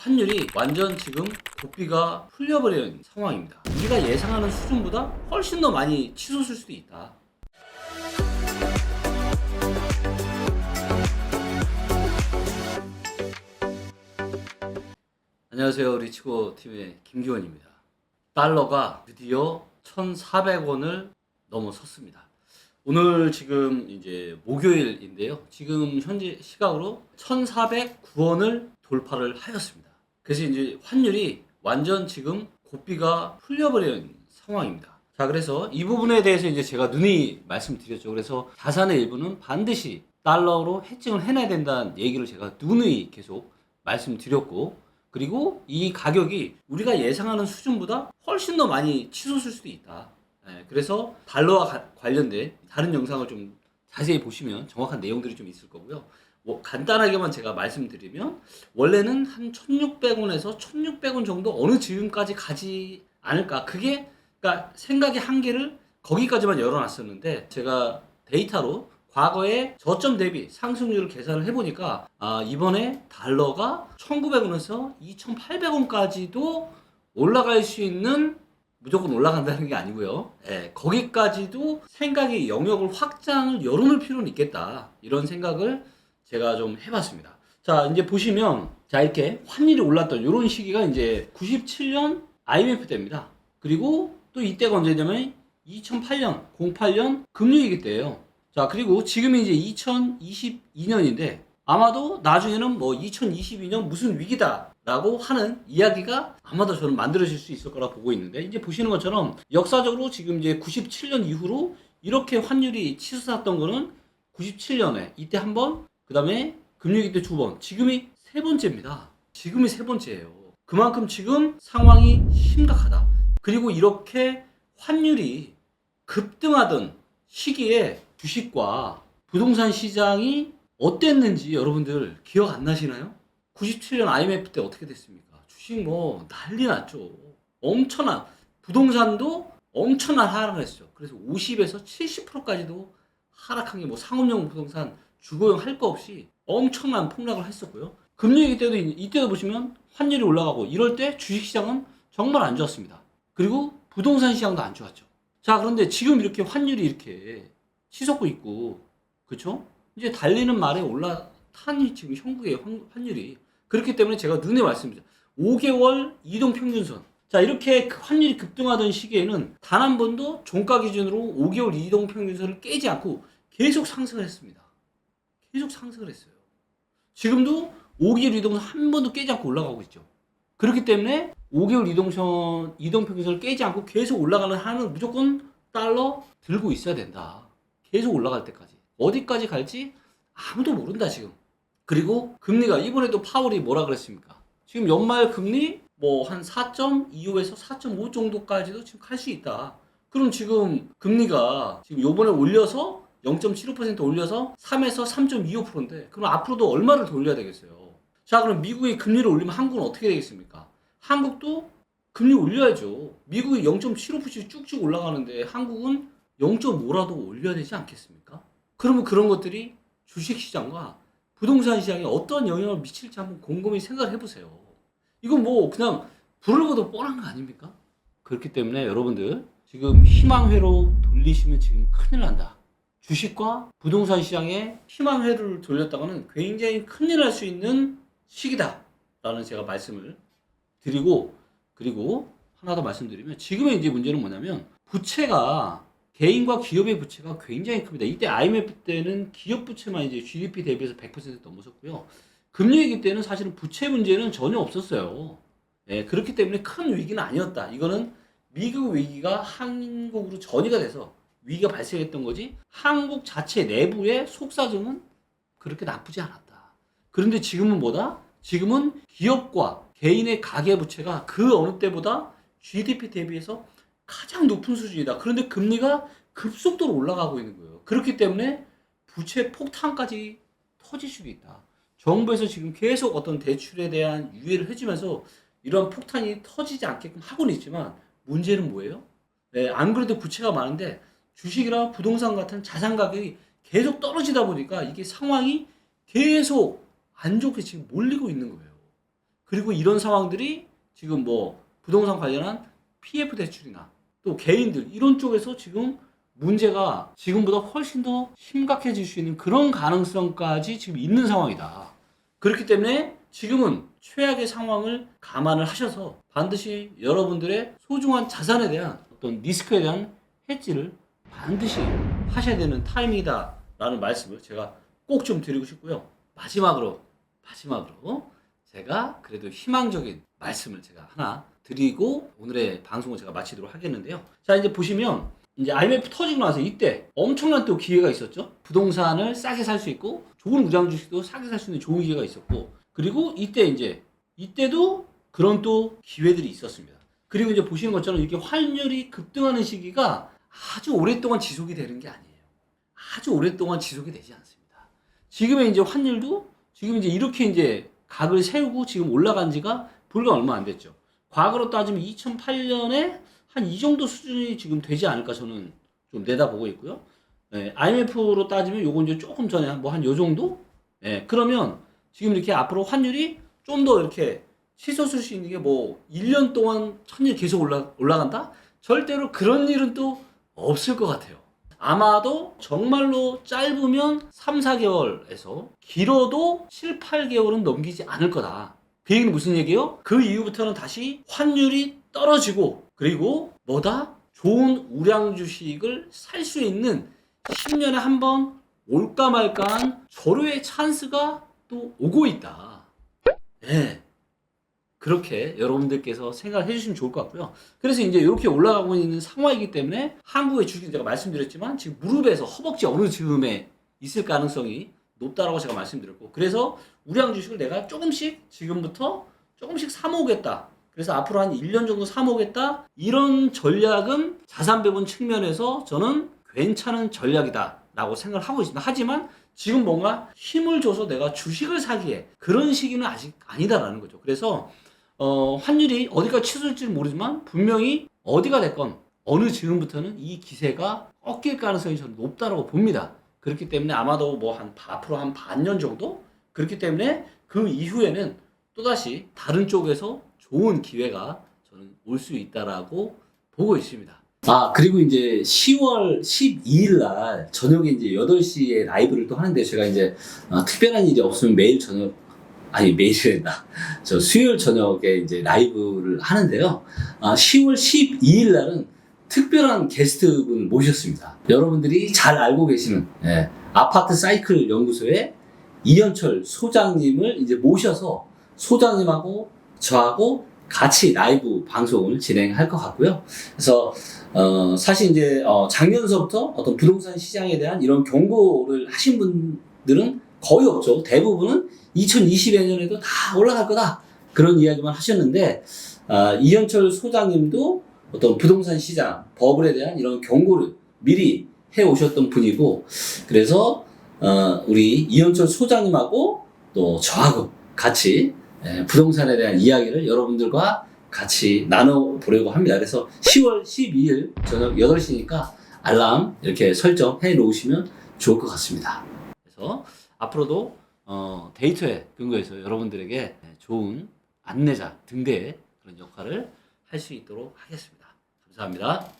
환율이 완전 지금 고비가 풀려버리는 상황입니다. 우리가 예상하는 수준보다 훨씬 더 많이 치솟을 수도 있다. 안녕하세요. 리치고 팀의 김기원입니다. 달러가 드디어 1,400원을 넘어섰습니다. 오늘 지금 이제 목요일인데요. 지금 현재 시각으로 1,409원을 돌파를 하였습니다. 그래서 이제 환율이 완전 지금 고비가 풀려버리는 상황입니다. 자, 그래서 이 부분에 대해서 이제 제가 눈이 말씀드렸죠. 그래서 자산의 일부는 반드시 달러로 해칭을 해놔야 된다는 얘기를 제가 누누이 계속 말씀드렸고, 그리고 이 가격이 우리가 예상하는 수준보다 훨씬 더 많이 치솟을 수도 있다. 예, 그래서 달러와 가- 관련된 다른 영상을 좀 자세히 보시면 정확한 내용들이 좀 있을 거고요. 뭐 간단하게만 제가 말씀드리면 원래는 한 1,600원에서 1,600원 정도 어느 지금까지 가지 않을까. 그게 그러니까 생각의 한계를 거기까지만 열어놨었는데 제가 데이터로 과거의 저점 대비 상승률을 계산을 해보니까 아, 이번에 달러가 1,900원에서 2,800원까지도 올라갈 수 있는 무조건 올라간다는 게 아니고요. 예, 거기까지도 생각의 영역을 확장을 열어놓을 필요는 있겠다. 이런 생각을 제가 좀 해봤습니다. 자, 이제 보시면, 자, 이렇게 환율이 올랐던 이런 시기가 이제 97년 IMF 때입니다. 그리고 또 이때가 언제냐면 2008년, 08년 금융위기 때예요. 자, 그리고 지금이 이제 2022년인데 아마도 나중에는 뭐 2022년 무슨 위기다 라고 하는 이야기가 아마도 저는 만들어질 수 있을 거라 보고 있는데 이제 보시는 것처럼 역사적으로 지금 이제 97년 이후로 이렇게 환율이 치솟았던 거는 97년에 이때 한 번, 그 다음에 금융위기 때 두 번, 지금이 세 번째입니다. 지금이 세 번째예요. 그만큼 지금 상황이 심각하다. 그리고 이렇게 환율이 급등하던 시기에 주식과 부동산 시장이 어땠는지 여러분들 기억 안 나시나요? 97년 IMF 때 어떻게 됐습니까? 주식 뭐 난리 났죠. 엄청난 부동산도 엄청난 하락을 했죠. 그래서 50에서 70%까지도 하락한 게 뭐 상업용 부동산 주거용 할 거 없이 엄청난 폭락을 했었고요. 금융위기 때도 이- 이때도 보시면 환율이 올라가고 이럴 때 주식시장은 정말 안 좋았습니다. 그리고 부동산 시장도 안 좋았죠. 자 그런데 지금 이렇게 환율이 이렇게 치솟고 있고 그렇죠? 이제 달리는 말에 올라탄이 지금 형국의 환- 환율이 그렇기 때문에 제가 눈에 말씀드립니다. 5개월 이동 평균선. 자 이렇게 그 환율이 급등하던 시기에는 단 한 번도 종가 기준으로 5개월 이동 평균선을 깨지 않고 계속 상승을 했습니다. 계속 상승을 했어요. 지금도 5개월 이동선 한 번도 깨지 않고 올라가고 있죠. 그렇기 때문에 5개월 이동선 이동 평균선을 깨지 않고 계속 올라가는 한은 무조건 달러 들고 있어야 된다. 계속 올라갈 때까지. 어디까지 갈지 아무도 모른다 지금. 그리고 금리가 이번에도 파월이 뭐라 그랬습니까? 지금 연말 금리 뭐 한 4.25에서 4.5 정도까지도 지금 갈 수 있다. 그럼 지금 금리가 지금 요번에 올려서 0.75% 올려서 3에서 3.25%인데 그럼 앞으로도 얼마를 더 올려야 되겠어요? 자 그럼 미국이 금리를 올리면 한국은 어떻게 되겠습니까? 한국도 금리 올려야죠. 미국이 0.75% 쭉쭉 올라가는데 한국은 0.5라도 올려야 되지 않겠습니까? 그러면 그런 것들이 주식시장과 부동산 시장에 어떤 영향을 미칠지 한번 곰곰이 생각을 해보세요. 이건 뭐 그냥 불을 보도 뻔한 거 아닙니까? 그렇기 때문에 여러분들 지금 희망회로 돌리시면 지금 큰일 난다. 주식과 부동산 시장에 희망회를 돌렸다가는 굉장히 큰일 날 수 있는 시기다. 라는 제가 말씀을 드리고 그리고 하나 더 말씀드리면 지금의 이제 문제는 뭐냐면 부채가 개인과 기업의 부채가 굉장히 큽니다. 이때 IMF 때는 기업 부채만 이제 GDP 대비해서 100% 넘어섰고요. 금융위기 때는 사실은 부채 문제는 전혀 없었어요. 예, 그렇기 때문에 큰 위기는 아니었다. 이거는 미국 위기가 한국으로 전이가 돼서 위기가 발생했던 거지 한국 자체 내부의 속사정은 그렇게 나쁘지 않았다. 그런데 지금은 뭐다? 지금은 기업과 개인의 가계 부채가 그 어느 때보다 GDP 대비해서 가장 높은 수준이다. 그런데 금리가 급속도로 올라가고 있는 거예요. 그렇기 때문에 부채 폭탄까지 터질 수도 있다. 정부에서 지금 계속 어떤 대출에 대한 유예를 해주면서 이런 폭탄이 터지지 않게끔 하고는 있지만 문제는 뭐예요? 네, 안 그래도 부채가 많은데 주식이나 부동산 같은 자산 가격이 계속 떨어지다 보니까 이게 상황이 계속 안 좋게 지금 몰리고 있는 거예요. 그리고 이런 상황들이 지금 뭐 부동산 관련한 PF 대출이나 또 개인들 이런 쪽에서 지금 문제가 지금보다 훨씬 더 심각해질 수 있는 그런 가능성까지 지금 있는 상황이다. 그렇기 때문에 지금은 최악의 상황을 감안을 하셔서 반드시 여러분들의 소중한 자산에 대한 어떤 리스크에 대한 해지를 반드시 하셔야 되는 타이밍이다라는 말씀을 제가 꼭 좀 드리고 싶고요. 마지막으로 마지막으로 제가 그래도 희망적인 말씀을 제가 하나 드리고 오늘의 방송을 제가 마치도록 하겠는데요. 자 이제 보시면 이제 IMF 터지고 나서 이때 엄청난 또 기회가 있었죠. 부동산을 싸게 살 수 있고 좋은 우량 주식도 싸게 살 수 있는 좋은 기회가 있었고 그리고 이때 이제 이때도 그런 또 기회들이 있었습니다. 그리고 이제 보시는 것처럼 이렇게 환율이 급등하는 시기가 아주 오랫동안 지속이 되는 게 아니에요. 아주 오랫동안 지속이 되지 않습니다. 지금의 이제 환율도 지금 이제 이렇게 이제 각을 세우고 지금 올라간 지가 불과 얼마 안 됐죠. 과거로 따지면 2008년에 한 이 정도 수준이 지금 되지 않을까 저는 좀 내다보고 있고요. 예, IMF로 따지면 요건 이제 조금 전에 뭐 한 요 정도? 예, 그러면 지금 이렇게 앞으로 환율이 좀 더 이렇게 치솟을 수 있는 게 뭐 1년 동안 천일 계속 올라, 올라간다? 절대로 그런 일은 또 없을 것 같아요. 아마도 정말로 짧으면 3, 4개월에서 길어도 7, 8개월은 넘기지 않을 거다. 그 얘기는 무슨 얘기예요? 그 이후부터는 다시 환율이 떨어지고 그리고 뭐다? 좋은 우량 주식을 살 수 있는 10년에 한 번 올까 말까한 절호의 찬스가 또 오고 있다. 네. 그렇게 여러분들께서 생각해 주시면 좋을 것 같고요. 그래서 이제 이렇게 올라가고 있는 상황이기 때문에 한국의 주식은 제가 말씀드렸지만 지금 무릎에서 허벅지 어느 즈음에 있을 가능성이 높다라고 제가 말씀드렸고 그래서 우량 주식을 내가 조금씩 지금부터 조금씩 사모으겠다. 그래서 앞으로 한 1년 정도 사모으겠다. 이런 전략은 자산 배분 측면에서 저는 괜찮은 전략이다 라고 생각을 하고 있습니다. 하지만 지금 뭔가 힘을 줘서 내가 주식을 사기에 그런 시기는 아직 아니다라는 거죠. 그래서 어, 환율이 어디가 치솟을지 모르지만 분명히 어디가 됐건 어느 지금부터는 이 기세가 꺾일 가능성이 저는 높다라고 봅니다. 그렇기 때문에 아마도 뭐 한 앞으로 한 반년 정도 그렇기 때문에 그 이후에는 또다시 다른 쪽에서 좋은 기회가 저는 올 수 있다라고 보고 있습니다. 아, 그리고 이제 10월 12일 날 저녁에 이제 8시에 라이브를 또 하는데 제가 이제 어, 특별한 일이 없으면 매일 저녁 아니 매일이란다. 저 수요일 저녁에 이제 라이브를 하는데요. 아, 10월 12일 날은 특별한 게스트분 모셨습니다. 여러분들이 잘 알고 계시는 예, 아파트 사이클 연구소의 이현철 소장님을 이제 모셔서 소장님하고 저하고 같이 라이브 방송을 진행할 것 같고요. 그래서 어, 사실 이제 어, 작년서부터 어떤 부동산 시장에 대한 이런 경고를 하신 분들은 거의 없죠. 대부분은 2020년에도 다 올라갈 거다. 그런 이야기만 하셨는데, 아, 이현철 소장님도 어떤 부동산 시장, 버블에 대한 이런 경고를 미리 해 오셨던 분이고, 그래서, 어, 우리 이현철 소장님하고 또 저하고 같이 예, 부동산에 대한 이야기를 여러분들과 같이 나눠보려고 합니다. 그래서 10월 12일 저녁 8시니까 알람 이렇게 설정해 놓으시면 좋을 것 같습니다. 그래서 앞으로도 어, 데이터에 근거해서 여러분들에게 좋은 안내자 등대의 그런 역할을 할 수 있도록 하겠습니다. 감사합니다.